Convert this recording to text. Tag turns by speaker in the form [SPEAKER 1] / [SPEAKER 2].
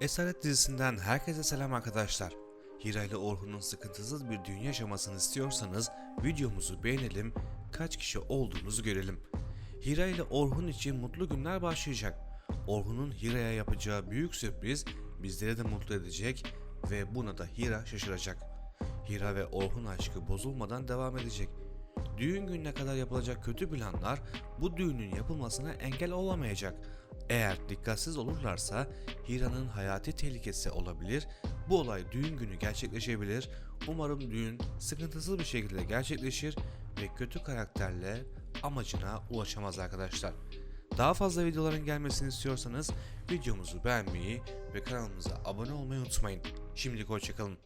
[SPEAKER 1] Esaret dizisinden herkese selam arkadaşlar. Hira ile Orhun'un sıkıntısız bir dünya yaşamasını istiyorsanız videomuzu beğenelim, kaç kişi olduğumuzu görelim. Hira ile Orhun için mutlu günler başlayacak. Orhun'un Hira'ya yapacağı büyük sürpriz bizleri de mutlu edecek ve buna da Hira şaşıracak. Hira ve Orhun aşkı bozulmadan devam edecek. Düğün gününe kadar yapılacak kötü planlar bu düğünün yapılmasına engel olamayacak. Eğer dikkatsiz olurlarsa Hira'nın hayati tehlikesi olabilir. Bu olay düğün günü gerçekleşebilir. Umarım düğün sıkıntısız bir şekilde gerçekleşir ve kötü karakterle amacına ulaşamaz arkadaşlar. Daha fazla videoların gelmesini istiyorsanız videomuzu beğenmeyi ve kanalımıza abone olmayı unutmayın. Şimdilik hoşçakalın.